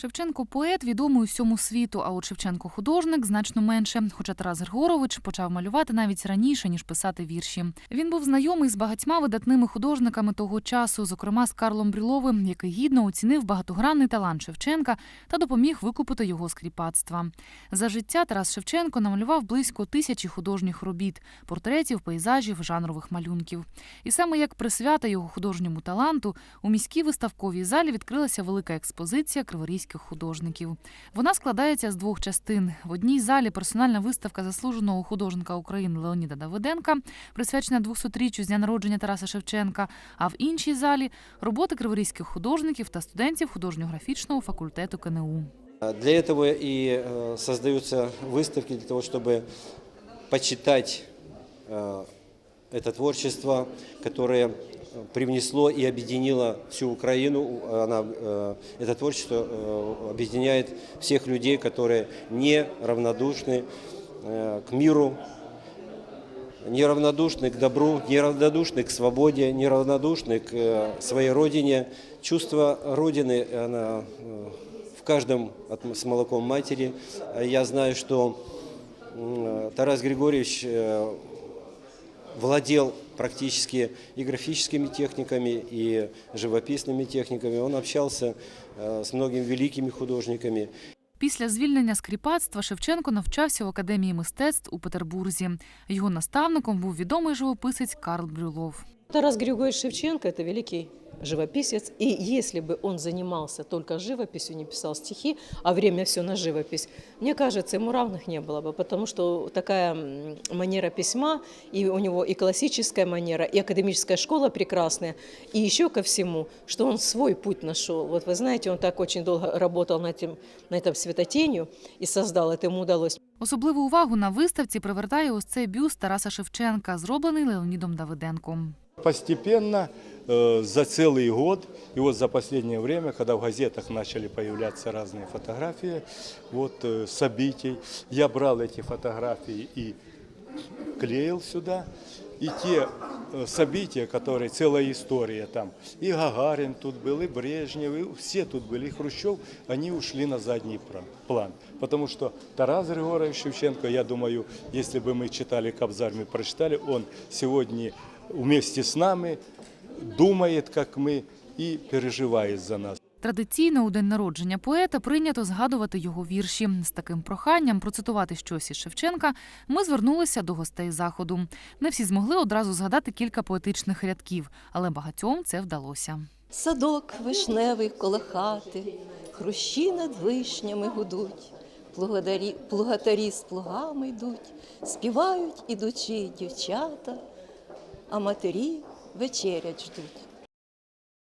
Шевченко поет відомий усьому світу, а от Шевченко художник значно менше. Хоча Тарас Григорович почав малювати навіть раніше ніж писати вірші. Він був знайомий з багатьма видатними художниками того часу, зокрема з Карлом Брюловим, який гідно оцінив багатогранний талант Шевченка та допоміг викупити його з кріпацтва. За життя Тарас Шевченко намалював близько тисячі художніх робіт, портретів, пейзажів, жанрових малюнків. І саме як присвята його художньому таланту у міській виставковій залі відкрилася велика експозиція криворізьких художників. Вона складається з двох частин. В одній залі персональна виставка заслуженого художника України Леоніда Давиденка, присвячена 200-річчю з дня народження Тараса Шевченка. А в іншій залі роботи криворізьких художників та студентів художньо-графічного факультету КНУ. Для этого и э, создаются выставки, для того, чтобы почитать э, это творчество, которое привнесло и объединило всю Украину. Она, э, это творчество э, объединяет всех людей, которые не равнодушны э, к миру, неравнодушны к добру, неравнодушны к свободе, неравнодушны к своей родине. Чувство родины она, в каждом с молоком матери. Я знаю, что Тарас Григорьевич владел практически и графическими техниками, и живописными техниками. Он общался э, с многими великими художниками. Після звільнення з кріпацтва Шевченко навчався в академії мистецтв у Петербурзі. Його наставником був відомий живописець Карл Брюлов. Тарас Григорьевич Шевченко – это великий живописец. И если бы он занимался только живописью, не писал стихи, а время все на живопись, мне кажется, ему равных не было бы, потому что такая м, манера письма, и у него и классическая манера, и академическая школа прекрасная, и еще ко всему, что он свой путь нашел. Вот вы знаете, он так очень долго работал над этим, на этом светотенью и создал, это ему удалось. Особливу увагу на виставці привертає ось цей бюст Тараса Шевченка, зроблений Леонідом Давиденком. Постепенно э, за целый год, и вот за последнее время, когда в газетах начали появляться разные фотографии вот, э, событий, я брал эти фотографии и клеил сюда. И те э, события, которые, целая история там, и Гагарин тут был, и Брежнев, и все тут были, и Хрущев, они ушли на задний план. Потому что Тарас Григорьевич Шевченко, я думаю, если бы мы читали Кобзарь, мы прочитали, он сегодня вместе с нами думает, как мы, и переживает за нас. Традиційно у день народження поета прийнято згадувати його вірші. З таким проханням процитувати щось із Шевченка ми звернулися до гостей заходу. Не всі змогли одразу згадати кілька поетичних рядків, але багатьом це вдалося. Садок вишневий коло хати, хрущі над вишнями гудуть, плугодарі, плугатарі з плугами йдуть, співають ідучі дівчата, а матері вечерять ждуть.